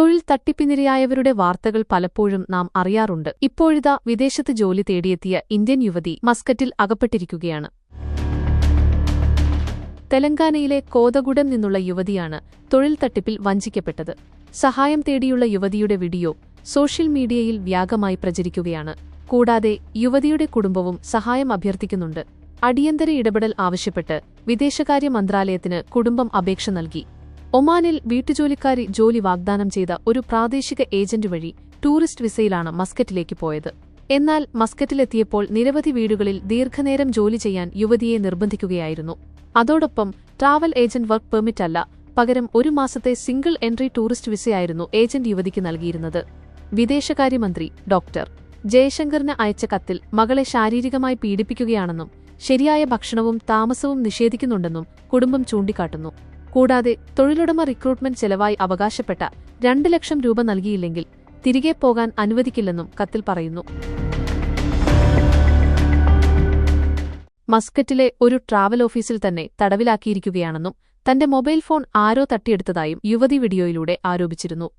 തൊഴിൽ തട്ടിപ്പിനിരയായവരുടെ വാർത്തകൾ പലപ്പോഴും നാം അറിയാറുണ്ട്. ഇപ്പോഴിതാ വിദേശത്ത് ജോലി തേടിയെത്തിയ ഇന്ത്യൻ യുവതി മസ്കറ്റിൽ അകപ്പെട്ടിരിക്കുകയാണ്. തെലങ്കാനയിലെ കോതഗുഡം നിന്നുള്ള യുവതിയാണ് തൊഴിൽ തട്ടിപ്പിൽ വഞ്ചിക്കപ്പെട്ടത്. സഹായം തേടിയുള്ള യുവതിയുടെ വീഡിയോ സോഷ്യൽ മീഡിയയിൽ വ്യാപകമായി പ്രചരിക്കുകയാണ്. കൂടാതെ യുവതിയുടെ കുടുംബവും സഹായം അഭ്യർത്ഥിക്കുന്നുണ്ട്. അടിയന്തര ഇടപെടൽ ആവശ്യപ്പെട്ട് വിദേശകാര്യ മന്ത്രാലയത്തിന് കുടുംബം അപേക്ഷ നൽകി. ഒമാനിൽ വീട്ടുജോലിക്കാരി ജോലി വാഗ്ദാനം ചെയ്ത ഒരു പ്രാദേശിക ഏജന്റ് വഴി ടൂറിസ്റ്റ് വിസയിലാണ് മസ്കറ്റിലേക്ക് പോയത്. എന്നാൽ മസ്കറ്റിലെത്തിയപ്പോൾ നിരവധി വീടുകളിൽ ദീർഘനേരം ജോലി ചെയ്യാൻ യുവതിയെ നിർബന്ധിക്കുകയായിരുന്നു. അതോടൊപ്പം ട്രാവൽ ഏജന്റ് വർക്ക് പെർമിറ്റ് അല്ല പകരം ഒരു മാസത്തെ സിംഗിൾ എൻട്രി ടൂറിസ്റ്റ് വിസയായിരുന്നു ഏജന്റ് യുവതിക്ക് നൽകിയിരുന്നത്. വിദേശകാര്യമന്ത്രി ഡോക്ടർ ജയശങ്കറിന് അയച്ച കത്തിൽ മകളെ ശാരീരികമായി പീഡിപ്പിക്കുകയാണെന്നും ശരിയായ ഭക്ഷണവും താമസവും നിഷേധിക്കുന്നുണ്ടെന്നും കുടുംബം ചൂണ്ടിക്കാട്ടുന്നു. കൂടാതെ തൊഴിലുടമ റിക്രൂട്ട്മെന്റ് ചെലവായി അവകാശപ്പെട്ട രണ്ട് ലക്ഷം രൂപ നൽകിയില്ലെങ്കിൽ തിരികെ പോകാൻ അനുവദിക്കില്ലെന്നും കത്തിൽ പറയുന്നു. മസ്കറ്റിലെ ഒരു ട്രാവൽ ഓഫീസിൽ തന്നെ തടവിലാക്കിയിരിക്കുകയാണെന്നും തന്റെ മൊബൈൽ ഫോൺ ആരോ തട്ടിയെടുത്തതായും യുവതി വീഡിയോയിലൂടെ ആരോപിച്ചിരുന്നു.